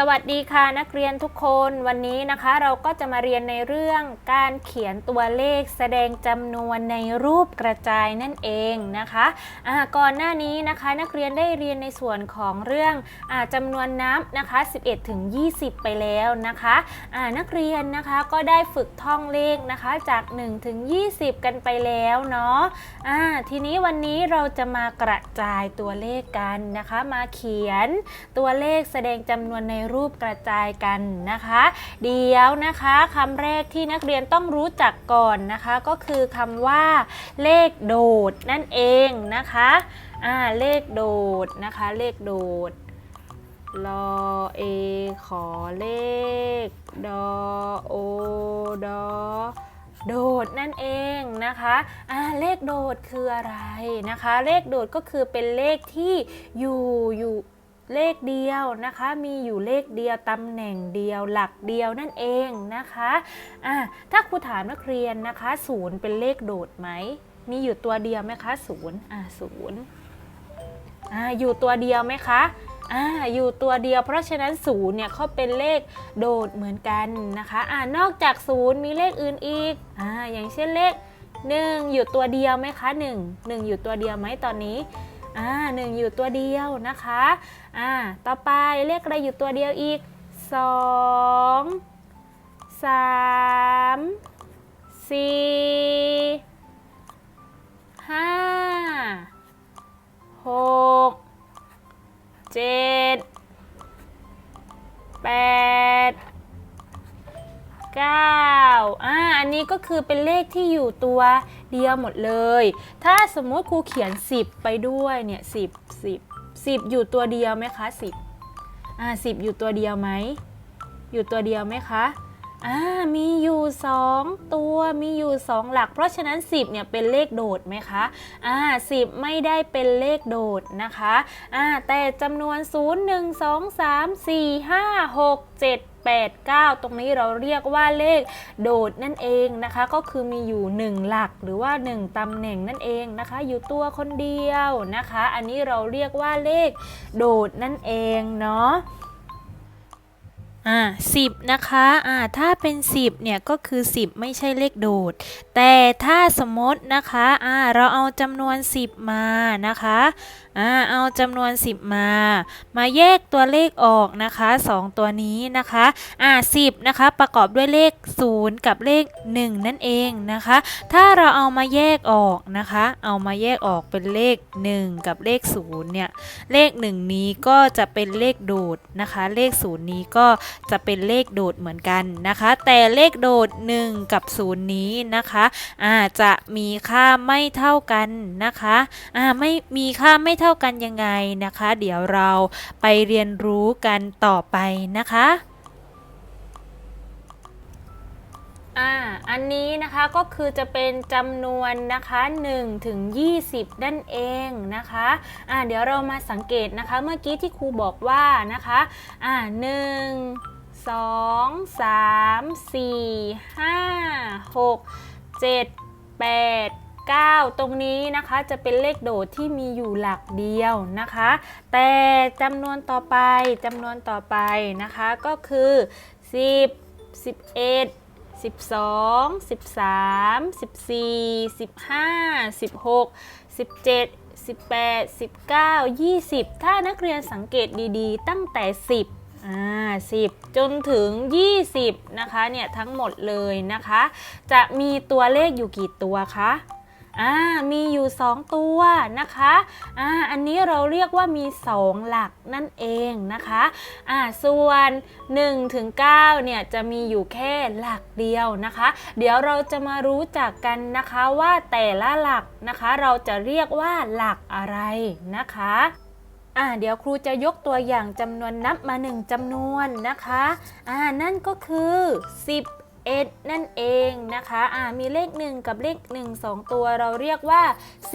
สวัสดีค่ะนักเรียนทุกคนวันนี้นะคะเราก็จะมาเรียนในเรื่องการเขียนตัวเลขแสดงจำนวนในรูปกระจายนั่นเองนะคะอ่าก่อนหน้านี้นะคะนักเรียนได้เรียนในส่วนของเรื่องอจำนวนนับนะคะ 11 ถึง 20 ไปแล้วนะคะอ่านักเรียนนะคะก็ได้ฝึกท่องเลขนะคะจาก 1 ถึง 20 กันไปแล้วเนาะอ่าทีนี้วันนี้เราจะมากระจายตัวเลขกันนะคะ มาเขียนตัวเลขแสดงจำนวนในรูปกระจายกันนะคะ เดี๋ยวนะคะคำแรกที่นักเรียนต้องรู้จักก่อนนะคะ ก็คือคำว่า เลขโดดนั่นเองนะคะอ่าเลขโดดนะคะ เลขโดดรอเอขอเลขดอโอดอโดดนั่นเองนะคะอ่าเลขโดดคืออะไรนะคะ เลขโดดก็คือเป็นเลขที่อยู่อยู่ เลขเดียวนะคะ มีอยู่เลขเดียวตำแหน่งเดียวหลักเดียวนั่นเองนะคะอ่าถ้าครูถามนักเรียนนะคะศูนย์เป็นเลขโดดไหม มีอยู่ตัวเดียวไหมคะศูนย์อ่าศูนย์อ่าอยู่ตัวเดียวไหมคะอ่าอยู่ตัวเดียวเพราะฉะนั้นศูนย์เนี่ยเขาเป็นเลขโดดเหมือนกันนะคะอ่านอกจากศูนย์มีเลขอื่นอีกอ่าอย่างเช่นเลขหนึ่งอยู่ตัวเดียวไหมคะหนึ่งหนึ่งอยู่ตัวเดียวไหมตอนนี้ อ่าหนึ่งอยู่ตัวเดียวนะคะอ่าต่อไปเลขอะไรอยู่ตัวเดียวอีกสองสามสี่ห้าหกเจ็ดแปดเก้าอ่าอันนี้ก็คือเป็นเลขที่อยู่ตัว เดียวหมดเลย ถ้าสมมติครูเขียน 10 ไปด้วยเนี่ยสิบสิบสิบอยู่ตัวเดียวไหมคะสิบอ่าสิบอยู่ตัวเดียวไหมอยู่ตัวเดียวไหมคะอ่ามีอยู่ 2 ตัวมีอยู่ 2 หลัก เพราะฉะนั้น 10เนี่ยเป็นเลขโดดไหมคะอ่า10 ไม่ได้เป็นเลขโดดนะคะอ่าแต่จำนวน 0 1 2 3 4 5 6 7 8 9 ตรงนี้เราเรียกว่าเลขโดดนั่นเองนะคะ ก็คือมีอยู่ 1 หลักหรือว่า 1 ตำแหน่งนั่นเองนะคะ อยู่ตัวคนเดียวนะคะ อันนี้เราเรียกว่าเลขโดดนั่นเองเนาะ อ่าสิบนะคะอ่าถ้าเป็นสิบเนี่ยก็คือสิบไม่ใช่เลขโดด แต่ถ้าสมมตินะคะอ่าเราเอาจำนวนสิบมานะคะอ่าเอาจำนวนสิบมา มาแยกตัวเลขออกนะคะสองตัวนี้นะคะอ่าสิบนะคะประกอบด้วยเลขศูนย์กับเลขหนึ่งนั่นเองนะคะ ถ้าเราเอามาแยกออกนะคะ เอามาแยกออกเป็นเลขหนึ่งกับเลขศูนย์เนี่ยเลขหนึ่งนี้ก็จะเป็นเลขโดดนะคะ เลขศูนย์นี้ก็จะเป็นเลขโดดเหมือนกันนะคะ แต่เลขโดด 1 กับ 0 นี้นะคะอาจะมีค่าไม่เท่ากันนะคะอ่าไม่มีค่าไม่เท่ากันยังไงนะคะ เดี๋ยวเราไปเรียนรู้กันต่อไปนะคะ อ่าอันนี้นะคะก็คือจะเป็นจำนวนนะคะ1ถึง20 นั่นเองนะคะอ่าเดี๋ยวเรามาสังเกตนะคะ เมื่อกี้ที่ครูบอกว่านะคะอ่าหนึ่งสองสามสี่ห้าหกเจ็ดแปดเก้าตรงนี้นะคะจะเป็นเลขโดดที่มีอยู่หลักเดียวนะคะ แต่จำนวนต่อไปจำนวนต่อไปนะคะก็คือ 10 11 12 13 14 15 16 17 18 19 20ถ้านักเรียนสังเกตดีๆ ตั้งแต่10อ่า10จนถึง 20 นะคะเนี่ยทั้งหมดเลยนะคะ จะมีตัวเลขอยู่กี่ตัวคะ อ่ามีอยู่ 2 ตัวนะคะอ่าอันนี้เราเรียกว่ามี 2 หลักนั่นเองนะคะอ่าส่วน1ถึง9เนี่ยจะมีอยู่แค่หลักเดียวนะคะ เดี๋ยวเราจะมารู้จักกันนะคะว่าแต่ละหลักนะคะ เราจะเรียกว่าหลักอะไรนะคะอ่าเดี๋ยวครูจะยกตัวอย่างจำนวนนับมาหนึ่งจำนวนนะคะอ่านั่นก็คือ10 11 นั่นเองนะคะอ่ามีเลข 1 กับเลข 1 2 ตัวเราเรียกว่า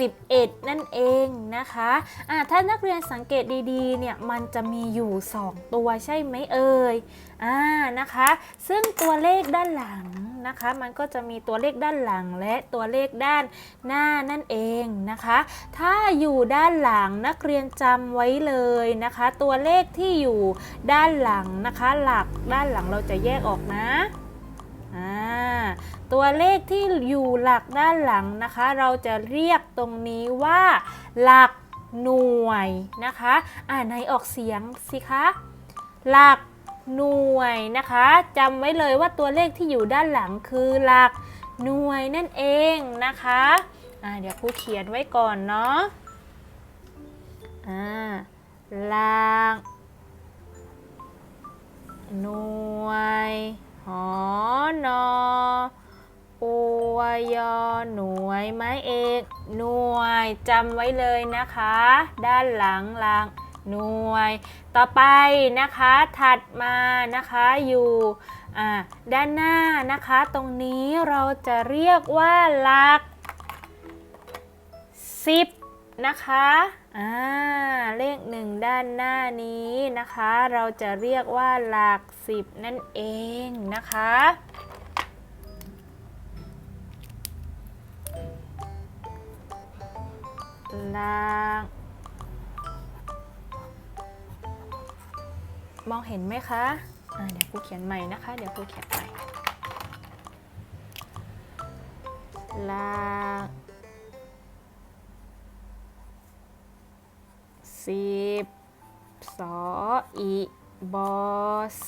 11 นั่นเองนะคะอ่าถ้านักเรียนสังเกตดีๆเนี่ยมันจะมีอยู่ 2 ตัวใช่ไหมเอ่ยอ่านะคะ ซึ่งตัวเลขด้านหลังนะคะ มันก็จะมีตัวเลขด้านหลังและตัวเลขด้านหน้านั่นเองนะคะ ถ้าอยู่ด้านหลังนักเรียนจำไว้เลยนะคะ ตัวเลขที่อยู่ด้านหลังนะคะ หลักด้านหลังเราจะแยกออกนะ ตัวเลขที่อยู่หลักด้านหลังนะคะ เราจะเรียกตรงนี้ว่า หลักหน่วยนะคะอ่านในออกเสียงสิคะ หลักหน่วยนะคะจำไว้เลยว่าตัวเลขที่อยู่ด้านหลังคือหลักหน่วยนั่นเองนะคะอ่าเดี๋ยวครูเขียนไว้ก่อนเนาะอ่าหลักหน่วย หอนออวยอหน่วยไม้เอกหน่วยจำไว้เลยนะคะ ด้านหลังหลังหน่วย ต่อไปนะคะถัดมานะคะอยู่อ่าด้านหน้านะคะ ตรงนี้เราจะเรียกว่าหลัก 10 นะคะ อ่าเลขหนึ่งด้านหน้านี้นะคะ เราจะเรียกว่าหลัก10นั่นเองนะคะ หลัก มองเห็นไหมคะอ่าเดี๋ยวครูเขียนใหม่นะคะ เดี๋ยวครูเขียนใหม่หลาก สิบสออีบอ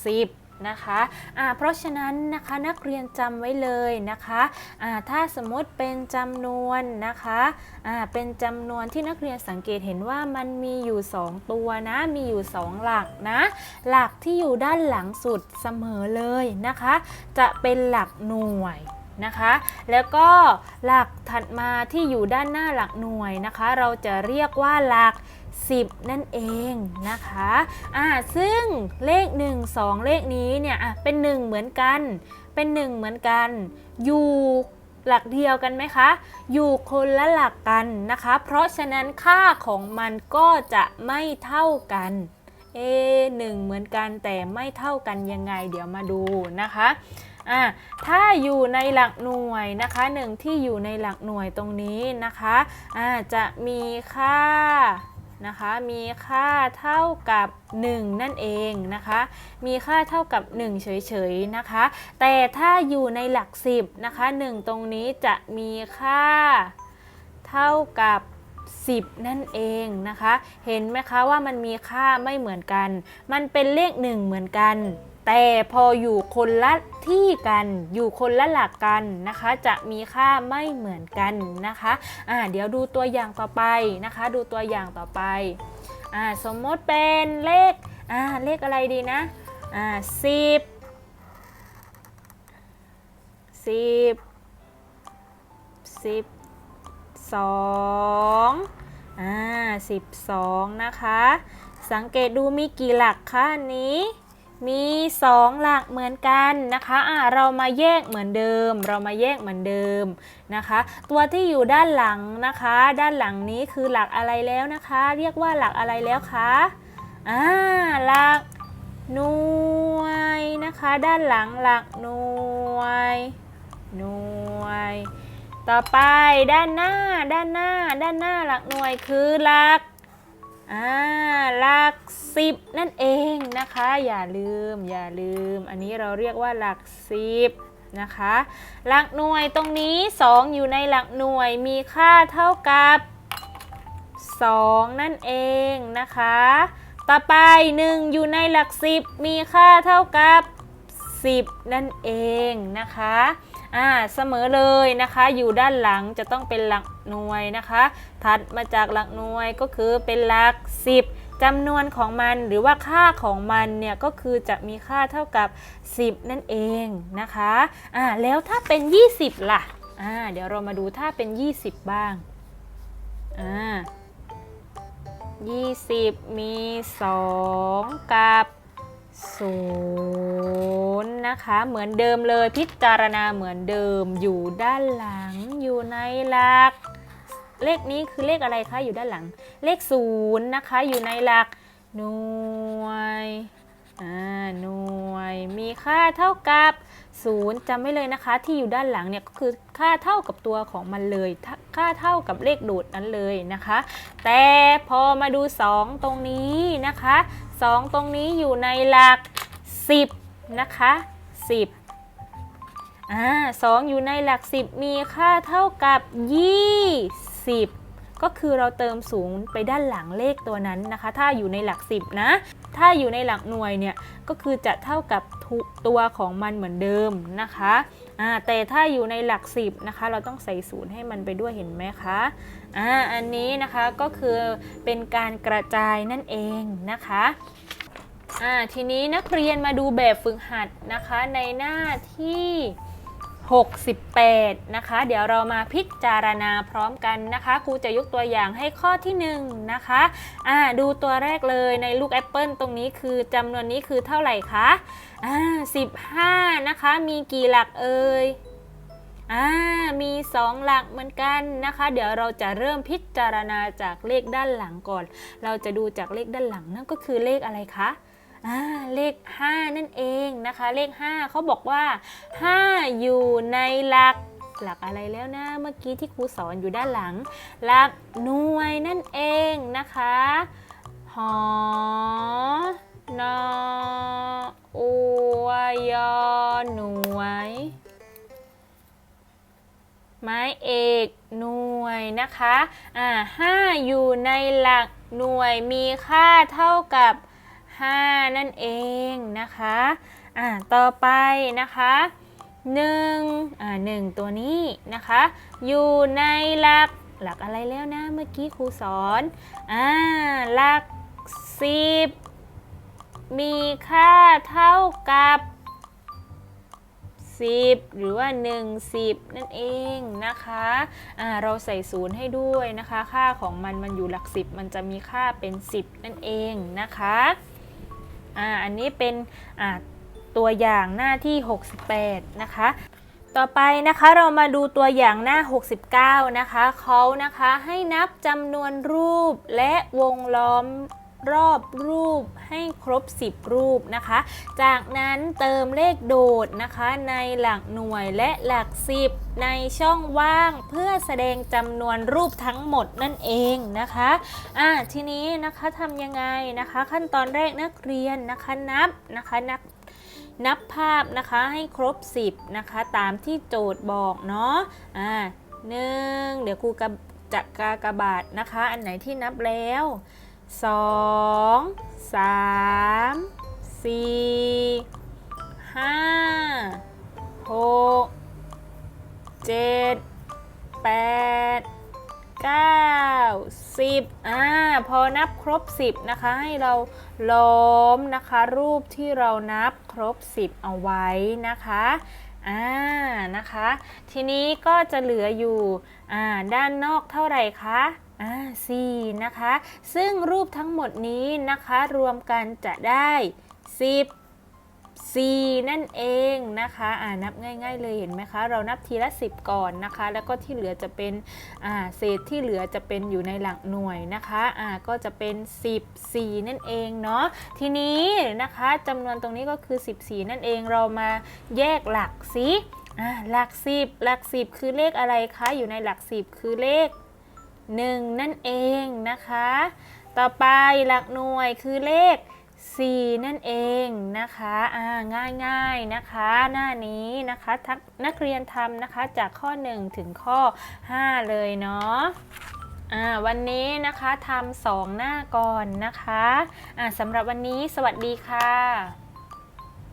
สิบนะคะอ่าเพราะฉะนั้นนะคะนักเรียนจำไว้เลยนะคะอ่าถ้าสมมติเป็นจำนวนนะคะอ่าเป็นจำนวนที่นักเรียนสังเกตเห็นว่ามันมีอยู่ 2 ตัวนะมีอยู่ 2 หลักนะหลักที่อยู่ด้านหลังสุดเสมอเลยนะคะ จะเป็นหลักหน่วยนะคะ แล้วก็หลักถัดมาที่อยู่ด้านหน้าหลักหน่วยนะคะ เราจะเรียกว่าหลัก 10 นั่นเองนะคะอ่าซึ่งเลข 1 2 เลขนี้เนี่ยอะเป็น 1 เหมือนกัน เป็น 1 เหมือนกัน อยู่หลักเดียวกันไหมคะ อยู่คนละหลักกันนะคะ เพราะฉะนั้นค่าของมันก็จะไม่เท่ากันเอหนึ่งเหมือนกันแต่ไม่เท่ากันยังไงเดี๋ยวมาดูนะคะอะถ้าอยู่ในหลักหน่วยนะคะหนึ่งที่อยู่ในหลักหน่วยตรงนี้นะคะอะจะมีค่า นะคะ มีค่าเท่ากับ 1 นั่นเองนะคะ มีค่าเท่ากับ 1 เฉยๆนะคะ แต่ถ้าอยู่ในหลัก 10นะคะ 1 ตรงนี้จะมีค่าเท่ากับ10 นั่นเองนะคะ เห็นไหมคะว่ามันมีค่าไม่เหมือนกัน มันเป็นเลข 1 เหมือนกัน แต่พออยู่คนละที่กันอยู่คนละหลักกันนะคะ จะมีค่าไม่เหมือนกันนะคะอ่าเดี๋ยวดูตัวอย่างต่อไปนะคะ ดูตัวอย่างต่อไปอ่าสมมติเป็นเลขอ่าเลขอะไรดีนะอ่าสิบสิบสิบสองอ่าสิบสองนะคะ สังเกตดูมีกี่หลักคะอั นนี้มี2หลักเหมือนกันนะคะะเรามาแยกเหมือนเดิม เรามาแยกเหมือนเดิมนะคะ ตัวที่อยู่ด้านหลังนะคะ ด้านหลังนี้คือหลักอะไรแล้วนะคะ เรียกว่าหลักอะไรแล้วคะอ่าหลักหน่วยนะคะ ด้านหลังหลักหน่วย หน่วย ต่อไปด้านหน้า ด้านหน้า ด้านหน้าหลักหน่วยคือหลัก อ่าหลักสิบนั่นเองนะคะ อย่าลืมอย่าลืม อันนี้เราเรียกว่าหลักสิบนะคะ หลักหน่วยตรงนี้ 2 อยู่ในหลักหน่วยมีค่าเท่ากับ 2 นั่นเองนะคะ ต่อไป 1 อยู่ในหลักสิบมีค่าเท่ากับ 10 นั่นเองนะคะ อ่าเสมอเลยนะคะ อยู่ด้านหลังจะต้องเป็นหลักหน่วยนะคะ ถัดมาจากหลักหน่วยก็คือเป็นหลัก 10จำนวนของมันหรือว่าค่าของมันเนี่ยก็คือจะมีค่าเท่ากับ 10 นั่นเองนะคะอ่าแล้วถ้าเป็น 20 ล่ะอ่าเดี๋ยวเรามาดูถ้าเป็น 20 บ้างอ่า20 มี 2 กับ ศูนย์นะคะ เหมือนเดิมเลยพิจารณาเหมือนเดิมอยู่ด้านหลังอยู่ในหลัก เลขนี้คือเลขอะไรคะอยู่ด้านหลัง เลขศูนย์นะคะอยู่ในหลักหน่วยอ่าหน่วยมีค่าเท่ากับศูนย์จำไว้เลยนะคะ ที่อยู่ด้านหลังเนี่ยก็คือค่าเท่ากับตัวของมันเลยถ้าค่าเท่ากับเลขโดดนั้นเลยนะคะ แต่พอมาดู 2 ตรงนี้นะคะ 2 ตรงนี้อยู่ในหลัก 10 นะคะ 10อ่าสองอยู่ในหลัก 10 มีค่าเท่ากับ 20 ก็คือเราเติมศูนย์ไปด้านหลังเลขตัวนั้นนะคะ ถ้าอยู่ในหลัก 10 นะ ถ้าอยู่ในหลักหน่วยเนี่ย ก็คือจะเท่ากับตัวของมันเหมือนเดิมนะคะ อ่าแต่ถ้าอยู่ในหลัก10นะคะเราต้องใส่ศูนย์ให้มันไปด้วยเห็นไหมคะอ่าอันนี้นะคะก็คือเป็นการกระจายนั่นเองนะคะอ่าทีนี้นักเรียนมาดูแบบฝึกหัดนะคะในหน้าที่ 68 นะคะ เดี๋ยวเรามาพิจารณาพร้อมกันนะคะครูจะยกตัวอย่างให้ข้อที่ 1 นะคะอ่าดูตัวแรกเลยในลูกแอปเปิลตรงนี้คือจำนวนนี้คือเท่าไหร่คะอ่า15 นะคะ มีกี่หลักเอ่ยอ่ามี 2 หลักเหมือนกันนะคะ เดี๋ยวเราจะเริ่มพิจารณาจากเลขด้านหลังก่อน เราจะดูจากเลขด้านหลังนั่นก็คือเลขอะไรคะ เลข 5 นั่นเองนะคะ เลข 5เขาบอกว่า 5 อยู่ในหลักหลักอะไรแล้วนะเมื่อกี้ที่ครูสอนอยู่ด้านหลัง หลักหน่วยนั่นเองนะคะหอนออวยอหน่วยไม้เอกหน่วยนะคะอ่าห้าอยู่ในหลักหน่วยมีค่าเท่ากับ 5 นั่นเองนะคะอ่าต่อไปนะคะ1อ่า1ตัวนี้นะคะ อยู่ในหลักหลักอะไรแล้วนะเมื่อกี้ครูสอนอ่าหลัก 10 มีค่าเท่ากับ 10 หรือว่า 1 10 นั่นเองนะคะอ่าเราใส่ศูนย์ให้ด้วยนะคะ ค่าของมันมันอยู่หลัก 10 มันจะมีค่าเป็น 10 นั่นเองนะคะ อ่าอันนี้เป็นอ่าตัวอย่างหน้าที่ 68 นะคะ ต่อไปนะคะเรามาดูตัวอย่างหน้า 69 นะคะเขานะคะให้นับจำนวนรูปและวงล้อม รอบรูปให้ครบ 10 รูปนะคะ จากนั้นเติมเลขโดดนะคะในหลักหน่วยและหลัก 10 ในช่องว่างเพื่อแสดงจำนวนรูปทั้งหมดนั่นเองนะคะอ่าทีนี้นะคะทำยังไงนะคะ ขั้นตอนแรกนักเรียนนะคะนับนะคะนับนับภาพนะคะให้ครบ 10นะคะตามที่โจทย์บอกเนาะอ่าหนึ่งเดี๋ยวครูจะกากบาทนะคะ อันไหนที่นับแล้ว 2 3 4 5 6 7 8 9 10อ่าพอนับครบ10นะคะ ให้เราล้อมนะคะ รูปที่เรานับครบ10เอาไว้นะคะอ่านะคะ ทีนี้ก็จะเหลืออยู่อ่าด้านนอกเท่าไหร่คะ อ่า4นะคะ ซึ่งรูปทั้งหมดนี้นะคะ รวมกันจะได้ 10 4 นั่นเองนะคะอ่านับง่าย ๆ เลยเห็นไหมคะ เรานับทีละ 10 ก่อนนะคะ แล้วก็ที่เหลือจะเป็นอ่าเศษที่เหลือจะเป็นอยู่ในหลักหน่วยนะคะอ่าก็จะเป็น10 4นั่นเองเนาะทีนี้นะคะจำนวนตรงนี้ก็คือ 14 นั่นเองเรามาแยกหลักสิอ่าหลัก 10 หลัก 10 คือเลขอะไรคะอยู่ในหลัก 10 คือเลข 1 นั่นเองนะคะ ต่อไปหลักหน่วยคือเลข 4 นั่นเองนะคะอ่าง่ายๆนะคะ หน้านี้นะคะทักนักเรียนทำนะคะจากข้อ 1 ถึงข้อ 5 เลยเนาะอ่าวันนี้นะคะทำสองหน้าก่อนนะคะอ่าสำหรับวันนี้สวัสดีค่ะ